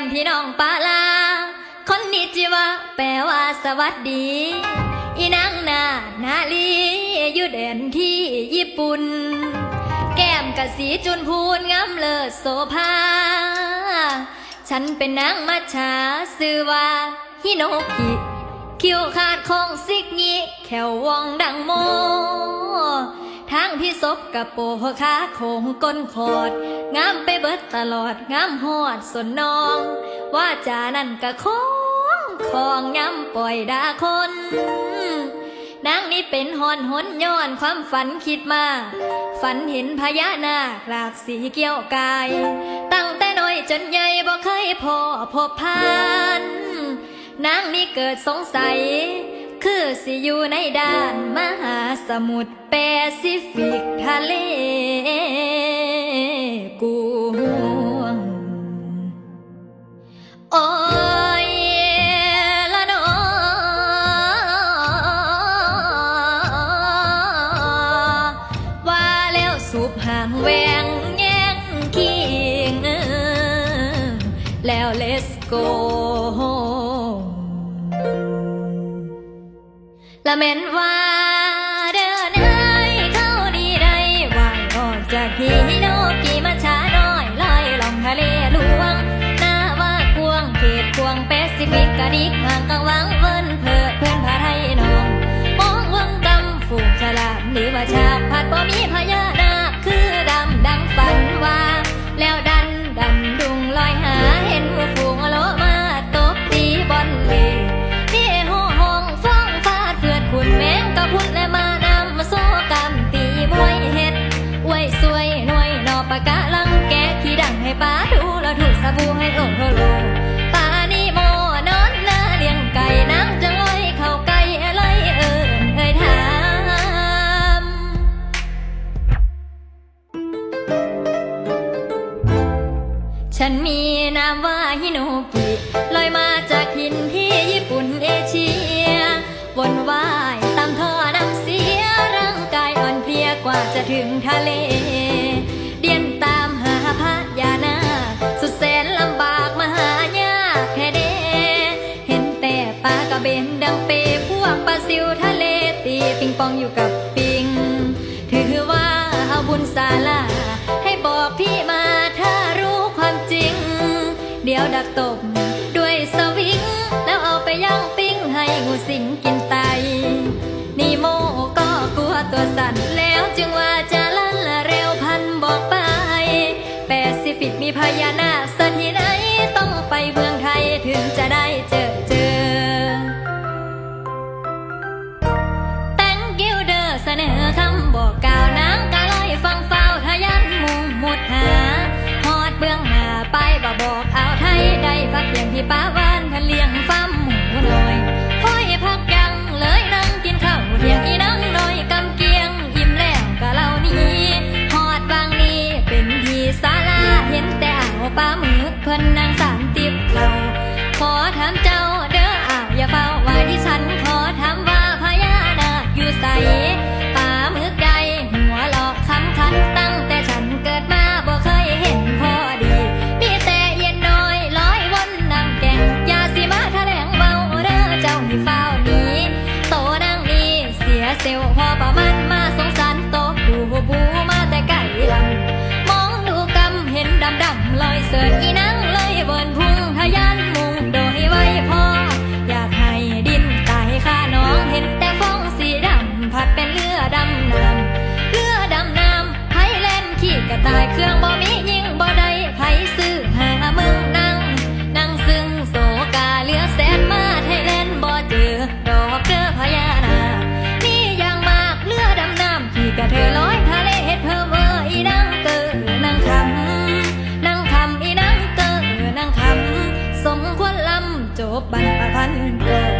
มพี่น้องปาลา คนนิจิวะแปลว่าสวัสดี อีนางนานาลีอยู่แดนที่ญี่ปุ่น แก้มกะสีจุนพูนงามเลิศโสภา ฉันเป็นนางมัชชาซื้อว่าฮิโนกิคิวขาดของซิกนี้แขววองดังโม ทางพี่ศพกับโปขาโคงก้นขอด งามไปเบิดตลอด งามหอดสนน้อง ว่าจานั่นกะคงของย้ำปล่อยดาคนนางนี้เป็นหอนหนย้อนความฝันคิดมา ฝันเห็นพญานาคหลากสีเกี่ยวกาย ตั้งแต่น้อยจนใหญ่บ่เคยพอพบผ่านนางนี่เกิดสงสัย คือสิอยู่ในด้านมหาสมุทรแปซิฟิกทะเลกวง โอ้ยละนอว่าแล้วสูบห่างแหวงแย่งคิงแล้ว let's go ละเมนว่าเดินเอ้ยเข้าดีได้วายออกจากที่โนกีมาช้าน้อยลอยลองทะเลลวงหน้าว่าควงเขตควงแปซิฟิกกระดิกห่างกังวัง ฉันมีนามว่าฮิโนกิลอยมาจากหินที่ญี่ปุ่นเอเชียวนว่ายตามท่อน้ำเสียร่างกายอ่อนเพลียกว่าจะถึงทะเล เดียนตามหาพระยานาสุดแสนลำบากมหายากแค่เด เห็นแต่ปลากระเบนดังเปพวกปลาซิวทะเลตีปิงปองอยู่กับปิง ถือว่าเอาบุญศาลาให้บอกพี่มา กตบ ด้วยสวิง แล้วเอาไปย่างปิ้งให้งูสิงกินไต นี่โมก็กลัวตัวสั่นแล้วจึงว่าจะลั่นละเร็วพันบอกไป แปซิฟิกมีพญานาค ป้าวานพันเลียงฟ้าหมูลอยห้อยพักยังเลยนั่งกินข้าวเที่ยงอีนั่งน้อยกำเกียงยิ้มแล้วกะเล่านี้หอดบางนี้เป็นที่ศาลาเห็นแต่อ่าวปลาหมึกเพิ่นนาง จบบรรพันธ์